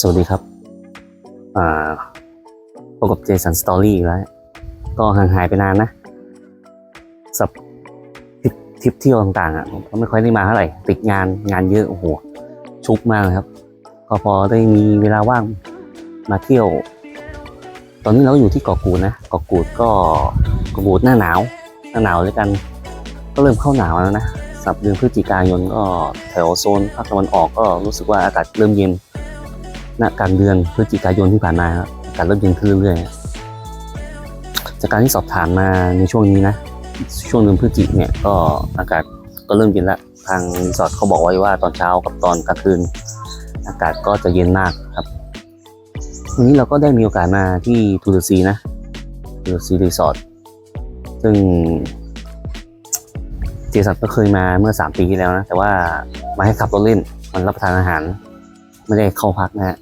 สวัสดีครับ อ่าพบกับเจสันสตอรี่อีกแล้ว ก็ห่างหายไปนานนะสับทริปทริปเที่ยวต่างๆอะผมก็ไม่ค่อยได้มาเท่าไหร่ ติดงานงานเยอะ โอ้โห ชุกมากเลยครับ ก็พอได้มีเวลาว่างมาเที่ยว ตอนนี้เราอยู่ที่เกาะกูดนะ เกาะกูดก็เกาะกูดหน้าหนาว หน้าหนาวด้วยกัน ก็เริ่มเข้าหนาวแล้วนะ สับเดือนพฤศจิกายนก็แถวโซนภาคตะวันออกก็รู้สึกว่าอากาศเริ่มเย็น ณกลางเดือนพฤศจิกายนที่ผ่านมาอากาศเริ่มเย็นขึ้นเรื่อยๆจากการที่สอบถามมาในช่วงนี้นะ ช่วงเดือนพฤศจิกเนี่ยก็อากาศก็เริ่มเย็นแล้วทางรีสอร์ทเขาบอกไว้ว่าตอนเช้ากับตอนกลางคืน อากาศก็จะเย็นมากครับวันนี้เราก็ได้มีโอกาสมาที่ทูดซีนะทูดซีรีสอร์ทซึ่งเจสันก็เคยมาเมื่อ 3 ปีที่แล้วนะ แต่ว่ามาให้ขับรถเล่น มันรับประทานอาหาร ไม่ได้เข้าพักนะฮะ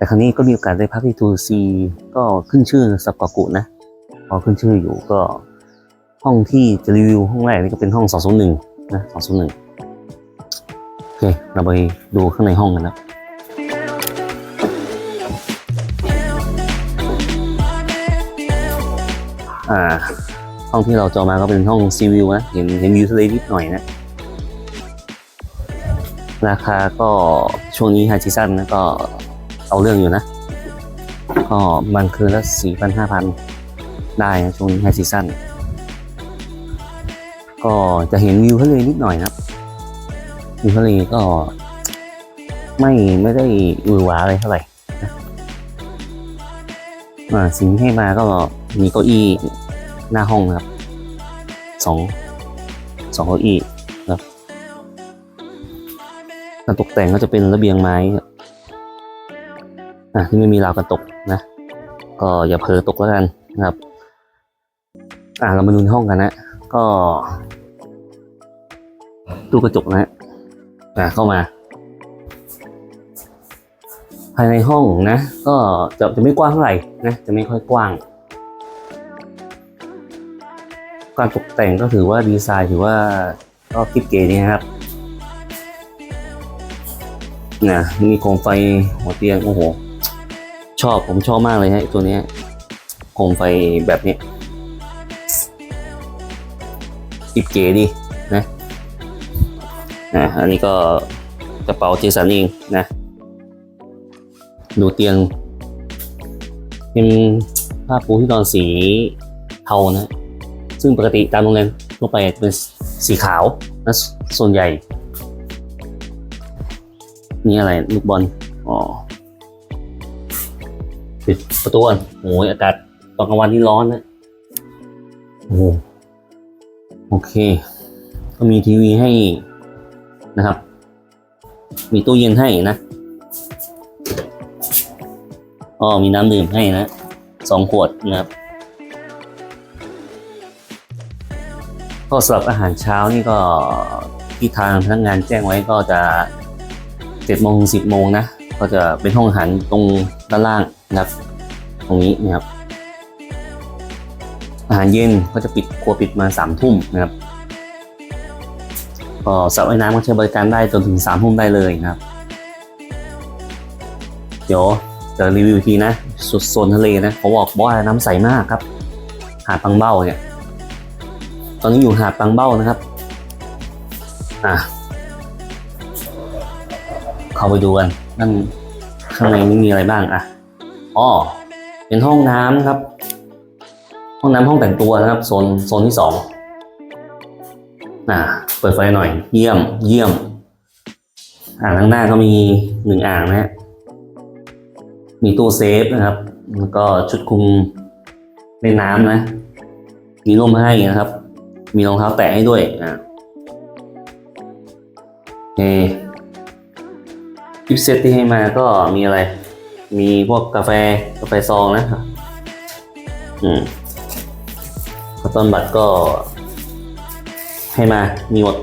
แต่ครั้งนี้ก็มีโอกาสได้พักที่ทูซีก็ขึ้นชื่อสับกากุนะ พอขึ้นชื่ออยู่ก็ห้องที่จะรีวิวห้องแรกนี่ก็เป็นห้อง 201 นะ 201 โอเค เราไปดูข้างในห้องกันนะอ่า ห้องที่เราจองมาก็เป็นห้องซีวิวนะ เห็นเห็นวิวทะเลนิดหน่อยนะ ราคาก็ช่วงนี้ไฮซีซันนะก็ เอาเรื่องอยู่นะ ก็มันคืนละสี่พันห้าพันได้นะช่วงนี้ไฮซีซั่นก็จะเห็นวิวทะเลนิดหน่อยนะครับวิวทะเลก็ ไม่ไม่ได้หวือหวาอะไรเท่าไหร่นะสิ่งที่ให้มาก็มีเก้าอี้หน้าห้องนะครับสองสองเก้าอี้การตกแต่งก็จะเป็นระเบียงไม้ อะที่ไม่มีราวกันตกนะ ก็อย่าเผลอตกแล้วกันนะครับ อะเรามาดูห้องกันนะก็ตู้กระจกนะอะเข้ามา ภายในห้องนะ ก็จะจะไม่กว้างเท่าไหร่นะจะไม่ค่อยกว้าง การตกแต่งก็ถือว่าดีไซน์ถือว่าก็คิดเก๋ดีนะครับนะมีโคมไฟหัวเตียงโอ้โห ชอบผมชอบมากเลยฮะตัวนี้โคมไฟแบบนี้ติดเก๋ดีนะอะอันนี้ก็กระเป๋าเจสันเองนะ ดูเตียง เป็นผ้าปูที่นอนสีเทานะ ซึ่งปกติตามโรงแรมทั่วไปเป็นสีขาวนะส่วนใหญ่ นี่อะไร ลูกบอลอ๋อ ปิดประตูก่อนโอ้ยอากาศตอนกลางวันนี่ร้อนนะโอ้โอเค ก็มีทีวีให้นะครับ มีตู้เย็นให้นะอ๋อมีน้ำดื่มให้นะสองขวดนะครับก็สำหรับอาหารเช้านี่ก็ที่ทางพนักงานแจ้งไว้ก็จะเจ็ดโมงสิบโมงนะ ก็จะเป็นห้องอาหารตรงด้านล่าง นะครับ ตรงนี้นะครับ อาหารเย็นก็จะปิดครัวปิดมาสามทุ่มนะครับก็สระว่ายน้ำก็ใช้บริการได้จนถึงสามทุ่มได้เลยนะครับ เดี๋ยวจะรีวิวทีนะสุดโซนทะเลนะเขาบอกว่าน้ำใสมากครับ หาดปังเบ้าเนี่ย ตอนนี้อยู่หาดปังเบ้านะครับ อะเข้าไปดูกันนั่นข้างในนี้มีอะไรบ้างอะ อ๋อเป็นห้องน้ำครับ ห้องน้ำห้องแต่งตัวนะครับ โซนโซนที่สองอะเปิดไฟหน่อย เยี่ยม เยี่ยม อ่างข้างหน้าก็มีหนึ่งอ่างนะฮะมีตู้เซฟนะครับ แล้วก็ชุดคุมเล่นน้ำนะ มีร่มให้นะครับ มีรองเท้าแตะให้ด้วยอะโอเคกิฟต์เซตที่ให้มาก็มีอะไร มีพวกกาแฟกาแฟซองนะอืมข้าวต้นบัตรก็ ให้มามีหมด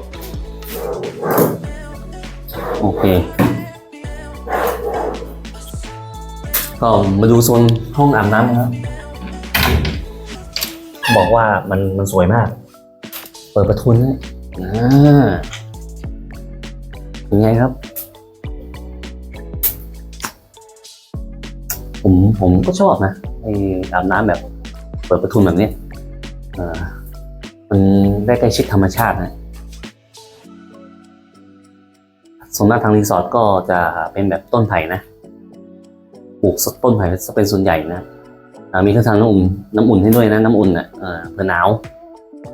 โอเค ก็มาดูโซนห้องอาบน้ำครับ บอกว่ามันมันสวยมาก เปิดประทุนนะอ่าเป็นไงครับ ผมผมก็ชอบนะไอ้อาบน้ำแบบ เปิดประทุนแบบเนี้ยมันได้ใกล้ชิดธรรมชาตินะส่วนมากทางรีสอร์ทก็จะเป็นแบบต้นไผ่นะปลูกต้นไผ่จะเป็นส่วนใหญ่นะมีเครื่องทำน้ำอุ่นน้ำอุ่นให้ด้วยนะน้ำอุ่นอะเออเผื่อหนาว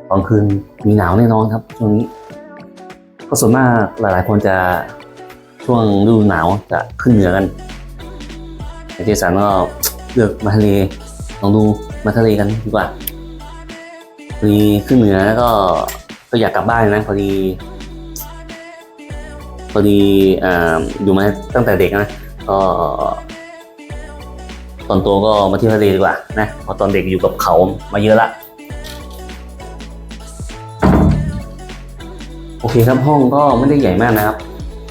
ตอนคืนมีหนาวแน่นอนครับช่วงนี้ก็ส่วนมากหลาย ๆ คนจะช่วงฤดูหนาวจะขึ้นเหนือกัน แต่เจสันก็เลือกมาทะเลลองดูมาทะเลกันดีกว่าพอดีขึ้นเหนือแล้วก็ก็อยากกลับบ้านนะพอดีพอดีออยู่มาตั้งแต่เด็กนะก็ตอนโตก็มาที่ทะเลดีกว่านะเพราะตอนเด็กอยู่กับเขามาเยอะละโอเคครับห้องก็ไม่ได้ใหญ่มากนะครับ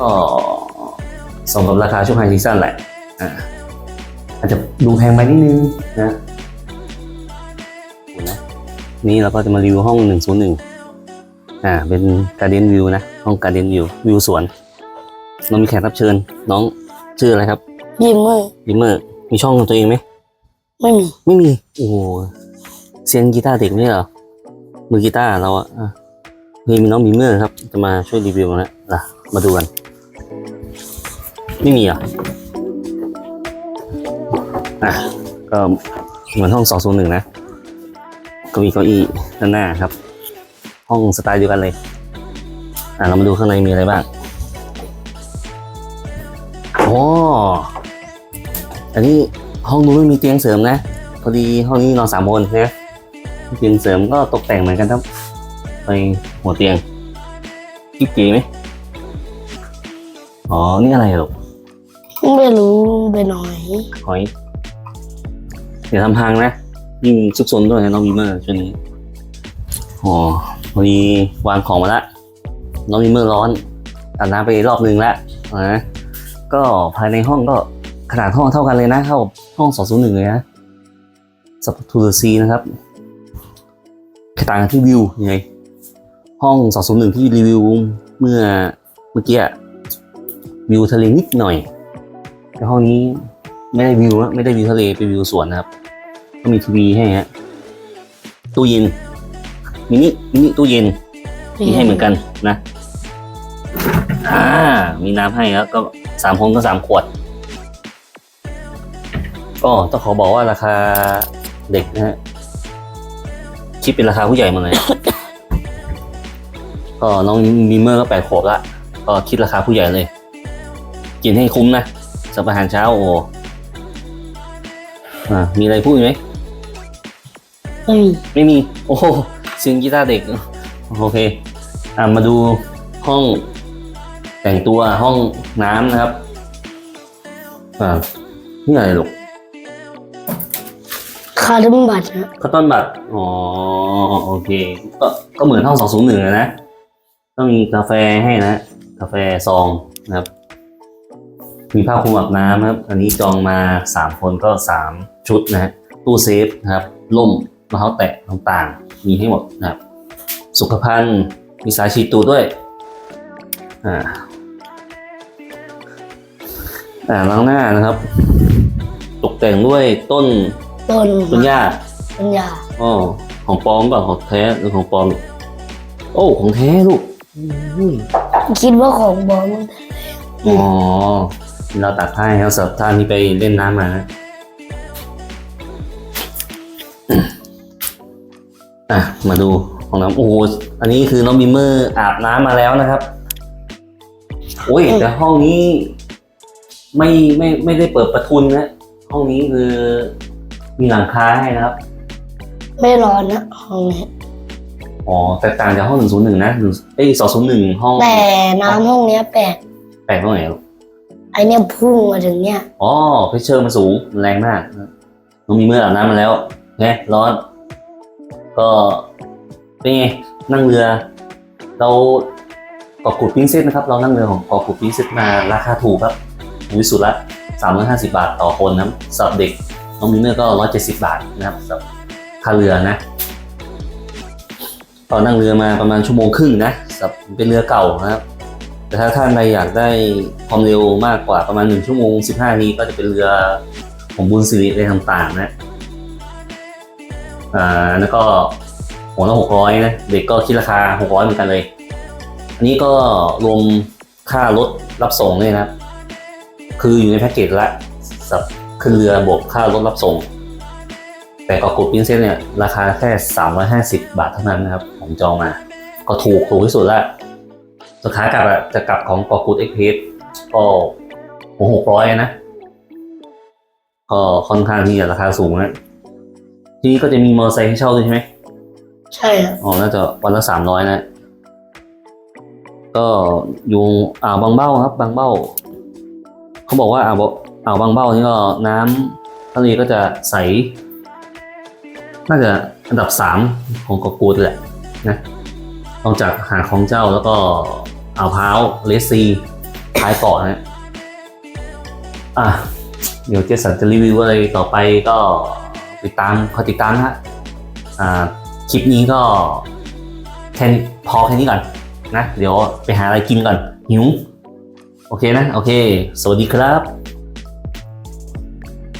ก็สมกับราคาช่วงไฮซีซั่นแหละอ่า อาจจะดูแพงไปนิดนึงนะนะนี่เราก็จะมารีวิวห้อง 101 อ่า เป็นการเดนวิวนะ ห้องการเดนวิว วิวสวน เรามีแขกรับเชิญ น้องชื่ออะไรครับ ยิมเมอร์ดิมเมอร์ มีช่องของตัวเองไหม ไม่มี ไม่มี โอ้โหเซียนกีตาร์เด็กไม่ใช่เหรอ มือกีตาร์เราอะอะเฮ้ยมีน้องบีเมอร์ครับ จะมาช่วยรีวิวนะล่ะ มาดูกัน ไม่มีเหรอะ อะก็เหมือนห้องสองโซนหนึ่งนะก็มีเก้าอี้ด้านหน้าครับ ห้องสไตล์เดียวกันเลย อะเรามาดูข้างในมีอะไรบ้างอ๋ออันนี้ห้องนู้นไม่มีเตียงเสริมนะ พอดีห้องนี้นอนสามคนนะเตียงเสริมก็ตกแต่งเหมือนกันครับ ไปหัวเตียงกิ๊บเก๋ไหมอ๋อ นี่อะไรหรอไม่รู้ไปหน่อยหอย อย่าทำพังนะยิ่งซุกซนด้วยนะน้องวีเมอร์ช่วงนี้อ๋อพอดีวางของมาละน้องวีเมอร์ร้อนอาบน้ำไปรอบนึงแล้วนะก็ภายในห้องก็ขนาดห้องเท่ากันเลยนะเท่าห้องสองศูนย์หนึ่งเลยนะสับทูซีนะครับแค่ต่างกันที่วิวยังไงห้องสองศูนย์หนึ่งที่รีวิวเมื่อเมื่อกี้อะวิวทะเลนิดหน่อยแต่ห้องนี้ไม่ได้วิวนะไม่ได้วิวทะเลเป็นวิวสวนนะครับ ก็มีทีวีให้ฮะตู้เย็นมินิมินิตู้เย็นมีให้เหมือนกันนะอ่ามีน้ำให้แล้วก็สามคนก็สามขวด ก็ต้องขอบอกว่าราคาเด็กนะฮะคิดเป็นราคาผู้ใหญ่หมาเลยก็น้องมิมเมอร์ก็แปดขวบละก็คิดราคาผู้ใหญ่เลย กินให้คุ้มนะสำหรับอาหารเช้าโอ้อ่ามีอะไรพูดอีกไหม ไม่มีไม่มี โอ้โหเสียงกีตาร์เด็ก โอเค อ่ามาดูห้องแต่งตัวห้องน้ำนะครับ อ่านี่อะไรลูกคาร์ดมบัตรนะข้าวต้นบัตรอ๋อโอเค ก็ก็เหมือนห้องสองศูนย์หนึ่งนะต้องมีกาแฟให้นะ กาแฟซองนะครับ มีผ้าคลุมอาบน้ำนะครับ อันนี้จองมาสามคนก็สามชุดนะฮะตู้เซฟนะครับ ล่ม รองเท้าแตะต่างๆ มีให้หมดนะครับ สุขภัณฑ์มีสายฉีดตูดด้วย อ่า อ่าล้างหน้านะครับ ตกแต่งด้วยต้นต้นต้นหญ้าต้นยาอ๋อของปลอมเปล่าของแท้หรือของปลอมลูกโอ้ของแท้ลูกอุ้ยคิดว่าของบอมอ๋อเราตัดให้ครับสำหรับท่านที่ไปเล่นน้ำมานะ อะมาดูของน้ำโอ้โหอันนี้คือน้องบิมเมอร์อาบน้ำมาแล้วนะครับโอ้ยแต่ห้องนี้ ไม่ไม่ไม่ได้เปิดประทุนนะห้องนี้คือมีหลังคาให้นะครับ ไม่ร้อนนะห้องนี้อ๋อแตกต่างจากห้องหนึ่งศูนย์หนึ่งนะหนึ่งเอ้ยสองศูนย์หนึ่งห้องแต่น้ำห้องเนี้ยแปลกแปลกตรงไหนลูกไอเนี้ยพุ่งมาถึงเนี้ยอ๋อเพชเชอร์มันสูงมันแรงมากน้องมีเมื่ออาบน้ำมาแล้วไงร้อน ก็เป็นไงนั่งเรือ เราเกาะกุดพิงเซตนะครับ เรานั่งเรือของเกาะกุดพิงเซตมาราคาถูกครับวิสุดละสามร้อยห้าสิบาทต่อคนนะสำหรับเด็กน้องมีเมื่อก็ร้อยเจ็ดสิบาทนะครับสำหรับค่าเรือนะตอนนั่งเรือมาประมาณชั่วโมงครึ่งนะสำหรับเป็นเรือเก่านะครับ แต่ถ้าท่านใดอยากได้ความเร็วมากกว่าประมาณ1ชั่วโมง 15นาทีก็จะเป็นเรือของบุญสิริอะไรต่างๆนะ อ่าแล้วก็หัวละหกร้อยนะเด็กก็คิดราคาหกร้อยเหมือนกันเลย อันนี้ก็รวมค่ารถรับส่งเลยนะครับ คืออยู่ในแพ็กเกจละสับขึ้นเรือบวกค่ารถรับส่ง แต่กอกูดพินเซสเนี่ยราคาแค่ 350 บาทเท่านั้นนะครับ ผมจองมา ก็ถูกถูกที่สุดละสุดท้ายกลับอะจะกลับของกอกูดเอ็กเพสก็หกร้อยนะ ก็ค่อนข้างที่จะราคาสูงนะ ทีนี้ก็จะมีมอเตอร์ไซค์ให้เช่าด้วยใช่ไหมใช่ครับอ๋อ น่าจะวันละสามร้อยนะ ก็อยู่อ่าวบางเบ้าครับ บางเบ้า เขาบอกว่าอ่าวบอ่าวบางเบ้านี่ก็น้ำทะเลก็จะใส น่าจะอันดับสามของเกาะกูดแหละนะนอกจากหาดของเจ้าแล้วก็อ่าวพร้าวเลสซีท้ายเกาะนะอะ เดี๋ยวเจสันจะรีวิวอะไรต่อไปก็ ติดตามคอยติดตามนะฮะคลิปนี้ก็แค่พอแค่นี้ก่อนนะ เดี๋ยวไปหาอะไรกินก่อนหิวโอเคนะ โอเค สวัสดีครับ